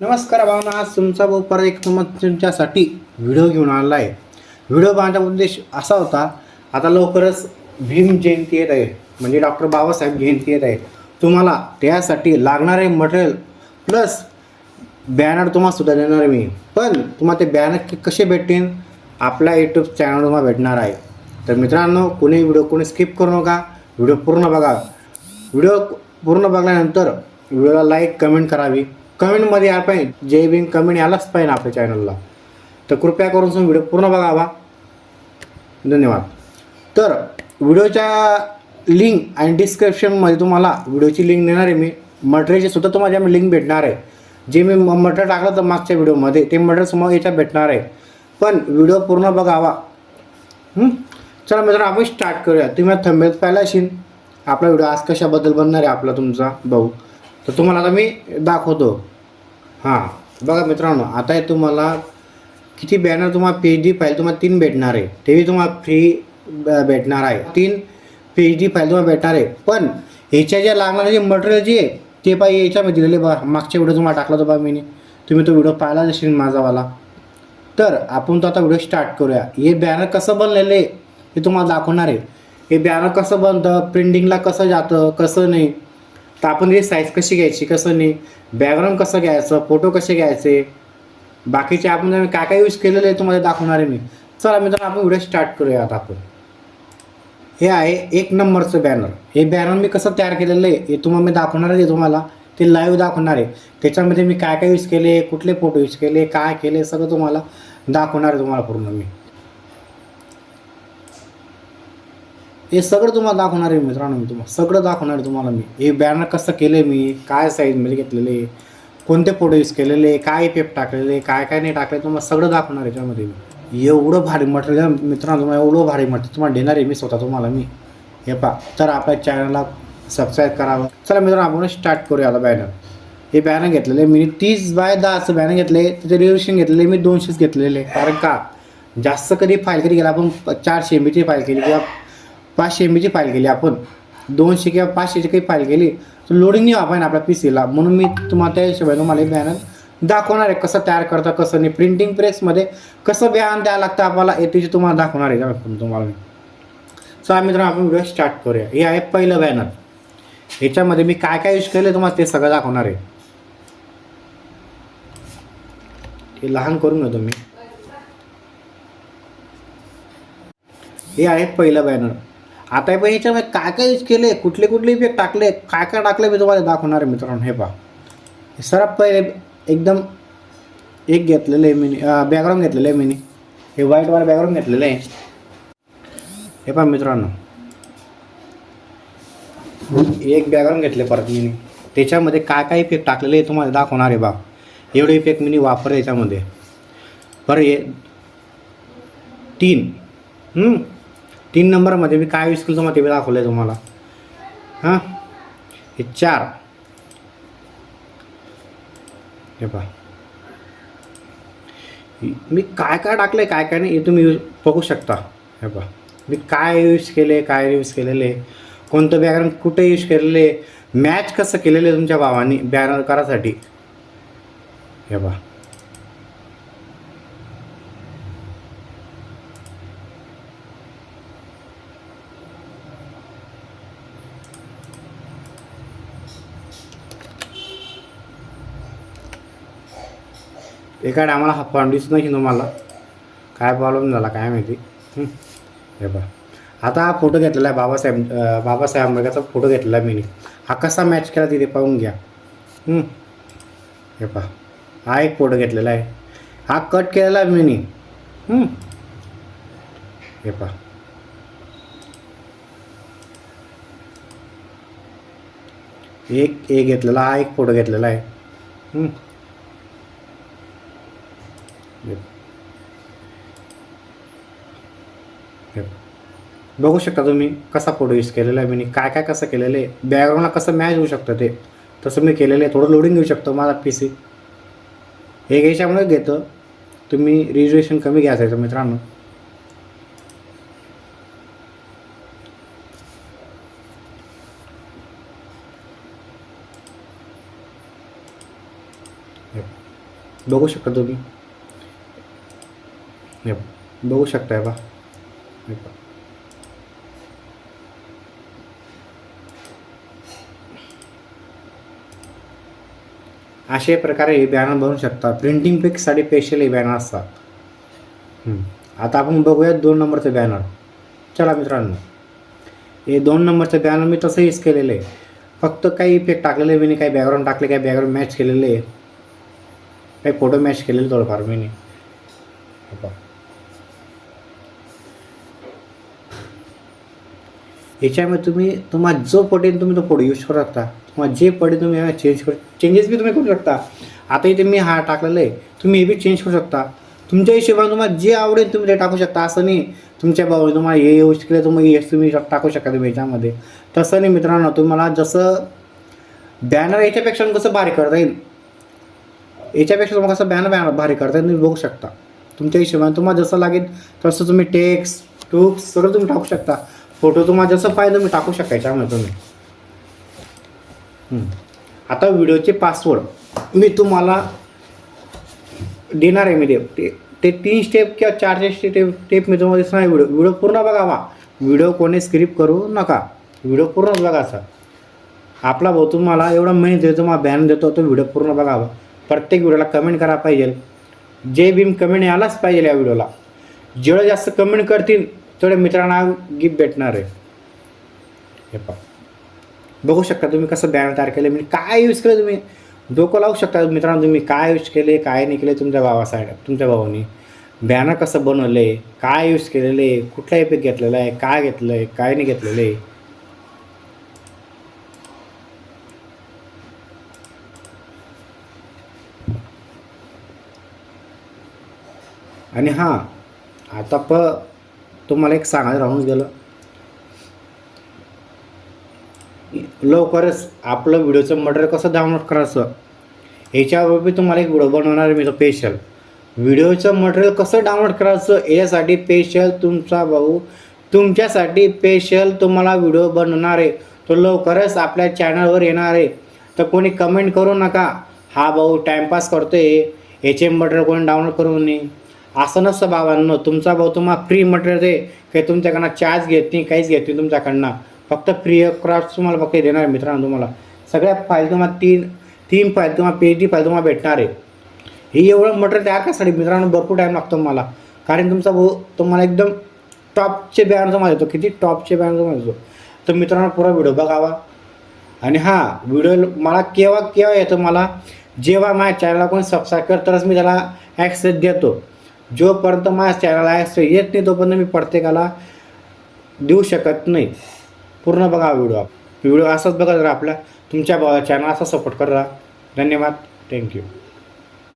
नमस्कार भावना आज तुमचा भाऊ परत एक तुमच्यासाठी व्हिडिओ घेऊन आला आहे. व्हिडिओ पाहण्याचा उद्देश असा होता आता लवकरच भीम जयंती येत आहे म्हणजे डॉक्टर बाबासाहेब जयंती येत आहे. तुम्हाला त्यासाठी लागणारे मटेरियल प्लस बॅनर तुम्हाला सुद्धा देणार आहे मी. पण तुम्हाला ते बॅनर कसे भेटतील आपल्या यूट्यूब चॅनल तुम्हाला भेटणार आहे. तर मित्रांनो कोणी व्हिडिओ कोणी स्किप करू नका व्हिडिओ पूर्ण बघा. व्हिडिओ पूर्ण बघल्यानंतर व्हिडिओला लाईक कमेंट करावी. कमेंटमध्ये यायला पाहिजे. जय भीम कमेंट यायलाच पाहिजे आपल्या चॅनलला तर कृपया करून तुम्ही व्हिडिओ पूर्ण बघावा धन्यवाद. तर व्हिडिओच्या लिंक आणि डिस्क्रिप्शनमध्ये तुम्हाला व्हिडिओची लिंक देणार आहे मी. मटेरियलची सुद्धा तुम्हाला मी लिंक भेटणार आहे. जे मी मटेरियल टाकलं तर मागच्या व्हिडिओमध्ये ते मटेरियल समोर याच्यात भेटणार आहे. पण व्हिडिओ पूर्ण बघावा चला मित्रांनो आपण स्टार्ट करूया. तुम्ही थंबेल पाहिला असेल. आपला व्हिडिओ आज कशाबद्दल बनणार आहे आपला तुमचा भाऊ. तर तुम्हाला आता मी दाखवतो. हां. बघा मित्रांनो आता हे तुम्हाला किती बॅनर तुम्हाला पी एच डी फाईल तुम्हाला तीन भेटणार आहे. तेही तुम्हाला फ्री भेटणार आहे. तीन पी एच डी फाईल तुम्हाला भेटणार आहे. पण ह्याच्या ज्या लागणारे जे मटेरियल जे आहे ते पाहिजे याच्यामध्ये दिलेले बा मागच्या व्हिडिओ तुम्हाला टाकला होता बा मी तुम्ही तो व्हिडिओ पाहिला असेल माझावाला. तर आपण तो आता व्हिडिओ स्टार्ट करूया. हे बॅनर कसं बनलेलं आहे हे तुम्हाला दाखवणार आहे. हे बॅनर कसं बनतं प्रिंटिंगला कसं जातं कसं नाही तर आपण हे साईज कशी घ्यायची कसं नाही? बॅकग्राऊंड कसं घ्यायचं फोटो कसे घ्यायचे? बाकीचे आपण काय काय यूज केलेलं आहे तुम्हाला दाखवणार आहे मी. चला मित्रांनो आपण व्हिडिओ स्टार्ट करूया आता आपण. हे आहे एक नंबरचं बॅनर हे बॅनर मी कसं तयार केलेलं आहे हे तुम्हाला मी दाखवणार आहे तुम्हाला ते लाईव्ह दाखवणार आहे. त्याच्यामध्ये मी काय काय यूज केले कुठले फोटो यूज केले काय केले सगळं तुम्हाला दाखवणार आहे तुम्हाला पूर्ण मी. हे सगळं तुम्हाला दाखवणार आहे मित्रांनो मी तुम्हाला. सगळं दाखवणार आहे तुम्हाला मी. हे बॅनर कसं केलं आहे मी? काय साईजमध्ये घेतलेले कोणते फोटो यूज केलेले? काय पेप टाकलेले? काय काय नाही टाकले? तुम्हाला सगळं दाखवणार आहे त्यामध्ये मी. एवढं भारी मटेरियल मित्रांनो तुम्हाला एवढं भारी मटेरियल तुम्हाला देणार आहे मी स्वतः तुम्हाला मी. हे पा तर आपल्या चॅनलला सबस्क्राईब करावं चला मित्रांनो आपण स्टार्ट करूया आता बॅनर हे बॅनर घेतलेले मी तीस बाय दहाचं बॅनर घेतले त्याचे रिव्ह्युशन घेतलेले मी दोनशेच घेतलेले. कारण का? जास्त कधी फाईल कधी गेला आपण चारशे एम बीची फाईल केली किंवा पाचशे एम बीची फाईल केली आपण. दोनशे किंवा पाचशेची काही फाईल केली तर लोडिंग नाही व्हायला आपल्या पी सीला म्हणून मी तुम्हाला त्या हिशोबाने तुम्हाला हे बॅनर दाखवणार आहे कसं तयार करता कसं नाही. प्रिंटिंग प्रेसमध्ये कसं बॅन द्यावं लागतं आपल्याला हे त्याची तुम्हाला दाखवणार आहे. तुम्हाला. मी चला मित्रांनो आपण व्हिडिओ स्टार्ट करूया. हे आहे पहिलं बॅनर ह्याच्यामध्ये मी काय काय यूज केलं तुम्हाला ते सगळं दाखवणार आहे. हे लहान करून घेतो मी हे आहे पहिलं बॅनर आता पण ह्याच्यामध्ये काय काय यूज केले कुठले कुठले इफेक्ट टाकले काय काय टाकले मी तुम्हाला दाखवणार आहे मित्रांनो हे पहा. हे सर्वात पहिले एकदम एक घेतलेलं आहे मिनी बॅकग्राऊंड घेतलेलं आहे मिनी हे व्हाईटवाला बॅकग्राऊंड घेतलेलं आहे. हे पहा मित्रांनो. एक बॅकग्राऊंड घेतले परत मी त्याच्यामध्ये काय काय इफेक्ट टाकलेले आहे तुम्हाला दाखवणार आहे बा. एवढे इफेक्ट मी वापर याच्यामध्ये. बरं हे तीन. तीन नंबरमध्ये मी काय यूज केलं तुम्हाला ते दाखवलं आहे तुम्हाला. हां? हे चार. हे पहा. मी काय काय टाकलं आहे काय काय नाही हे तुम्ही यूज बघू शकता. हे पहा. मी काय यूज केले काय यूज केलेले कोणतं बॅकग्राऊंड कुठे यूज केलेले मॅच कसं केलेलं आहे तुमच्या भावानी बॅनर करासाठी हे पहा. एका आम्हाला हा फॉर्म नाही तुम्हाला काय प्रॉब्लेम झाला काय माहिती? हे. पहा आता हा फोटो घेतलेला आहे बाबासाहेब बाबासाहेब आंबेडकरचा फोटो घेतलेला आहे मी हा कसा मॅच केला तिथे पाहून घ्या. हे. पहा. हा एक फोटो घेतलेला आहे. हा कट केलेला आहे मी हे. पहा. एक ए घेतलेला हा एक फोटो घेतलेला आहे हं. हे हे बघू शकता तुम्ही कसा फोटो यूज केलेला आहे मी काय काय कसं केलेलं आहे बॅकग्राऊंडला कसं मॅच होऊ शकतं ते. तसं मी केलेलं आहे थोडं लोडिंग घेऊ शकतो माझा पी सी हे घ्यायच्यामुळे घेतं. तुम्ही रिजर्वेशन कमी घ्यायचं मित्रांनो. बघू. शकता तुम्ही. बघू. शकताय बा. अशा प्रकारे हे बॅनर बनवू शकता. प्रिंटिंग पेक्ससाठी स्पेशल हे बॅनर असतात. आता आपण बघूयात दोन नंबरचं बॅनर चला मित्रांनो. हे दोन नंबरचं बॅनर मी तसं यूज केलेलं. आहे फक्त काही इफेक्ट टाकलेले मी नाही काही बॅकग्राऊंड टाकले काही बॅकग्राऊंड मॅच केलेले. आहे काही फोटो मॅच केलेले थोडंफार मी नाही. हे पहा. याच्यामध्ये तुम्ही तुम्हाला जो पटेल तुम्ही तो फोटो यूज करू शकता. तुम्हाला जे पडेल तुम्ही चेंज करू चेंजेस बी तुम्ही करू शकता. आता इथे मी हा टाकलेला आहे. तुम्ही हे बी चेंज करू शकता. तुमच्या हिशोबाने तुम्हाला जे आवडेल तुम्ही ते टाकू शकता. असं नाही तुमच्या बाबा तुम्हाला हे यूज केलं तुम्ही हे तुम्ही टाकू शकता तुम्ही याच्यामध्ये. तसं नाही मित्रांनो तुम्हाला जसं बॅनर याच्यापेक्षा कसं भारी करता येईल? याच्यापेक्षा तुम्हाला कसं बॅनर बॅनर भारी करता येईल तुम्ही बघू शकता. तुमच्या हिशोबाने तुम्हाला जसं लागेल तसं तुम्ही टेक्स टूक्स सगळं तुम्ही टाकू शकता. फोटो तुम्हाला जसं पाहिजे मी टाकू शकता याच्यामध्ये तुम्ही आता व्हिडिओचे पासवर्ड मी तुम्हाला देणार आहे मी ते. ते- तीन स्टेप किंवा चार स्टेप स्टेप मी तुम्हाला दिसणार व्हिडिओ व्हिडिओ पूर्ण बघावा व्हिडिओ कोणी स्क्रिप्ट करू नका. व्हिडिओ पूर्णच बघायचा आपला भाऊ तुम्हाला एवढा मेहनत देतो तुम्हाला बॅन देतो तो व्हिडिओ पूर्ण बघावा प्रत्येक व्हिडिओला कमेंट करा पाहिजे. जे बीम कमेंट यायलाच पाहिजे या व्हिडिओला. जेवढं जास्त कमेंट करतील तेवढ्या मित्रांना गिफ्ट भेटणार आहे. हे पहा. बघू शकता तुम्ही कसं बॅनर तयार केलं म्हणजे काय यूज केलं तुम्ही? डोकं लावू शकता मित्रांनो तुम्ही. काय यूज केले काय नाही केले तुमच्या भावासाठी तुमच्या भावानी. बॅनर कसं बनवलं आहे काय यूज केलेलं आहे कुठला इफेक्ट घेतलेला आहे काय घेतलं आहे काय नाही घेतलेलं आहे आणि हां आता प तुम्हाला एक सांगायला राहूनच गेलं. लवकरच आपलं व्हिडिओचं मटेरियल कसं डाउनलोड करायचं? याच्यावर बी तुम्हाला एक व्हिडिओ बनवणार आहे मी तो स्पेशल व्हिडिओचं मटेरियल कसं डाउनलोड करायचं? यासाठी स्पेशल तुमचा भाऊ तुमच्यासाठी स्पेशल तुम्हाला व्हिडिओ बनवणार आहे. तो लवकरच आपल्या चॅनलवर येणार आहे. तर कोणी कमेंट करू नका. हा भाऊ टाईमपास करतो आहे याचे मटेरियल कोणी डाउनलोड करू नये. असं नसतं भावांनो तुमचा भाऊ तुम्हाला फ्री मटेरियल दे काही तुमच्याकडनं चार्ज घेत नाही काहीच घेत नाही तुमच्याकडनं. फक्त फ्री ऑफ क्राफ्ट तुम्हाला फक्त देणार आहे मित्रांनो तुम्हाला. सगळ्या फाईल तुम्हाला तीन तीन फाईल तुम्हाला पी एच डी फाईल तुम्हाला भेटणार आहे. हे एवढं मटेरियल तयार करासाठी मित्रांनो भरपूर टाईम लागतो मला. कारण तुमचा भाऊ तुम्हाला एकदम टॉपचे बॅनर तुम्हाला देतो. किती टॉपचे बॅनर तुम्हाला देतो. तर मित्रांनो पुरा व्हिडिओ बघावा. आणि हां व्हिडिओ मला केव्हा केव्हा येतो मला? जेव्हा माझ्या चॅनलला कोणी सबस्क्राईब कर तरच मी त्याला ॲक्सेस देतो. जोपर्यंत माझ्या आहे ॲक्सेस येत नाही तोपर्यंत मी प्रत्येकाला देऊ शकत नाही. पूर्ण बघा व्हिडिओ. व्हिडिओ असाच बघा जरा आपला. तुमच्या चॅनल असा सपोर्ट करा धन्यवाद. थँक्यू